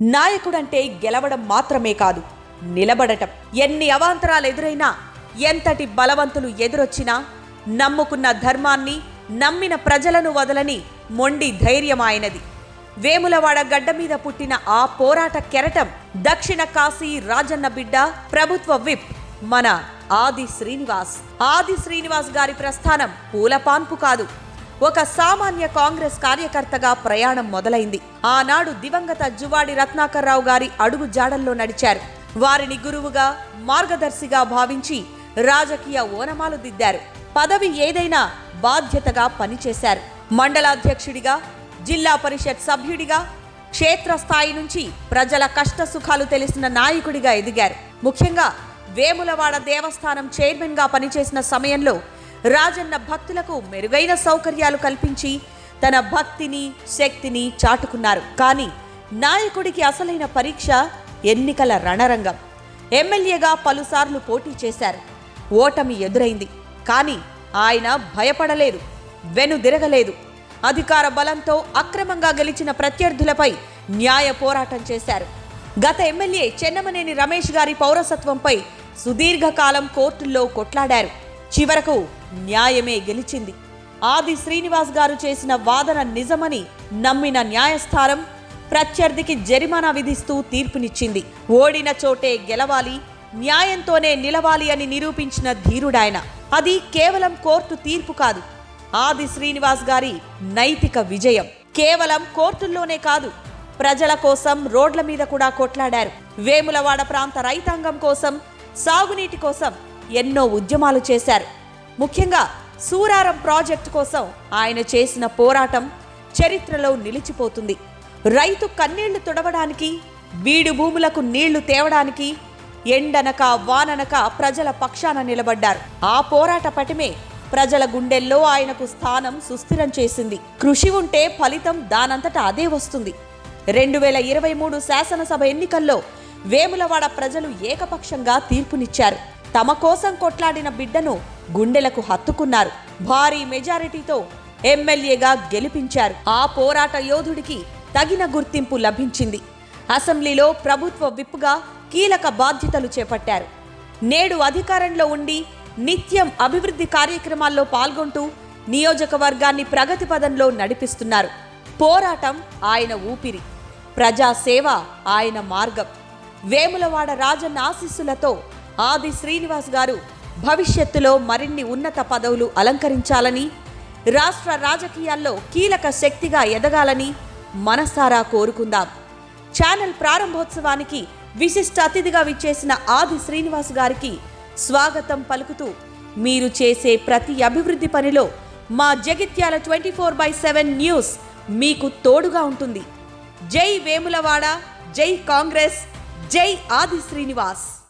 నాయకుడంటే గెలవడం మాత్రమే కాదు నిలబడటం. ఎన్ని అవాంతరాలు ఎదురైనా ఎంతటి బలవంతులు ఎదురొచ్చినా నమ్ముకున్న ధర్మాన్ని నమ్మిన ప్రజలను వదలని మొండి ధైర్యం ఆయనది. వేములవాడ గడ్డ మీద పుట్టిన ఆ పోరాట కెరటం దక్షిణ కాశీ రాజన్న బిడ్డ ప్రభుత్వ విప్ మన ఆది శ్రీనివాస్. ఆది శ్రీనివాస్ గారి ప్రస్థానం పూలపాన్పు కాదు. ఒక సామాన్య కాంగ్రెస్ కార్యకర్తగా ప్రయాణం మొదలైంది. ఆనాడు దివంగత జువాడి రత్నాకర్రావు గారి అడుగు జాడల్లో నడిచారు. వారిని గురువుగా మార్గదర్శిగా భావించి రాజకీయ ఓనమాలు దిద్దారు. పదవి ఏదైనా బాధ్యతగా పనిచేశారు. మండలాధ్యక్షుడిగా జిల్లా పరిషత్ సభ్యుడిగా క్షేత్రస్థాయి నుంచి ప్రజల కష్ట సుఖాలు తెలిసిన నాయకుడిగా ఎదిగారు. ముఖ్యంగా వేములవాడ దేవస్థానం చైర్మన్గా పనిచేసిన సమయంలో రాజన్న భక్తులకు మెరుగైన సౌకర్యాలు కల్పించి తన భక్తిని శక్తిని చాటుకున్నారు. కానీ నాయకుడికి అసలైన పరీక్ష ఎన్నికల రణరంగం. ఎమ్మెల్యేగా పలుసార్లు పోటీ చేశారు. ఓటమి ఎదురైంది. కానీ ఆయన భయపడలేదు. వెనుదిరగలేదు. అధికార బలంతో అక్రమంగా గెలిచిన ప్రత్యర్థులపై న్యాయ పోరాటం చేశారు. గత ఎమ్మెల్యే చెన్నమనేని రమేష్ గారి పౌరసత్వంపై సుదీర్ఘకాలం కోర్టుల్లో కొట్లాడారు. చివరకు న్యాయమే గెలిచింది. ఆది శ్రీనివాస్ గారు చేసిన వాదన నిజమని నమ్మిన న్యాయస్థానం ప్రత్యర్థికి జరిమానా విధిస్తూ తీర్పునిచ్చింది. ఓడిన చోటే గెలవాలి న్యాయంతోనే నిలవాలి అని నిరూపించిన ధీరుడాయన. అది కేవలం కోర్టు తీర్పు కాదు. ఆది శ్రీనివాస్ గారి నైతిక విజయం. కేవలం కోర్టుల్లోనే కాదు ప్రజల కోసం రోడ్ల మీద కూడా కొట్లాడారు. వేములవాడ ప్రాంత రైతాంగం కోసం సాగునీటి కోసం ఎన్నో ఉద్యమాలు చేశారు. ముఖ్యంగా సూరారం ప్రాజెక్టు కోసం ఆయన చేసిన పోరాటం చరిత్రలో నిలిచిపోతుంది. రైతు కన్నీళ్ళు తుడవడానికి బీడు భూములకు నీళ్ళు తేవడానికి ఎండనక వాననక ప్రజల పక్షాన నిలబడ్డారు. ఆ పోరాట పటిమే ప్రజల గుండెల్లో ఆయనకు స్థానం సుస్థిరం చేసింది. కృషి ఉంటే ఫలితం దానంతట అదే వస్తుంది. రెండు వేల ఇరవై మూడు శాసనసభ ఎన్నికల్లో వేములవాడ ప్రజలు ఏకపక్షంగా తీర్పునిచ్చారు. తమ కోసం కొట్లాడిన బిడ్డను గుండెలకు హత్తుకున్నారు. భారీ మెజారిటీతో ఎమ్మెల్యేగా గెలిపించారు. ఆ పోరాట యోధుడికి తగిన గుర్తింపు లభించింది. అసెంబ్లీలో ప్రభుత్వ విప్పుగా కీలక బాధ్యతలు చేపట్టారు. నేడు అధికారంలో ఉండి నిత్యం అభివృద్ధి కార్యక్రమాల్లో పాల్గొంటూ నియోజకవర్గాన్ని ప్రగతి పదంలో నడిపిస్తున్నారు. పోరాటం ఆయన ఊపిరి ప్రజాసేవ ఆయన మార్గం. వేములవాడ రాజన్న ఆశీస్సులతో ఆది శ్రీనివాస్ గారు భవిష్యత్తులో మరిన్ని ఉన్నత పదవులు అలంకరించాలని రాష్ట్ర రాజకీయాల్లో కీలక శక్తిగా ఎదగాలని మనసారా కోరుకుందాం. ఛానల్ ప్రారంభోత్సవానికి విశిష్ట అతిథిగా విచ్చేసిన ఆది శ్రీనివాస్ గారికి స్వాగతం పలుకుతూ మీరు చేసే ప్రతి అభివృద్ధి పనిలో మా Jagtial twenty four by seven news మీకు తోడుగా ఉంటుంది. జై వేములవాడ జై కాంగ్రెస్ జై ఆది శ్రీనివాస్.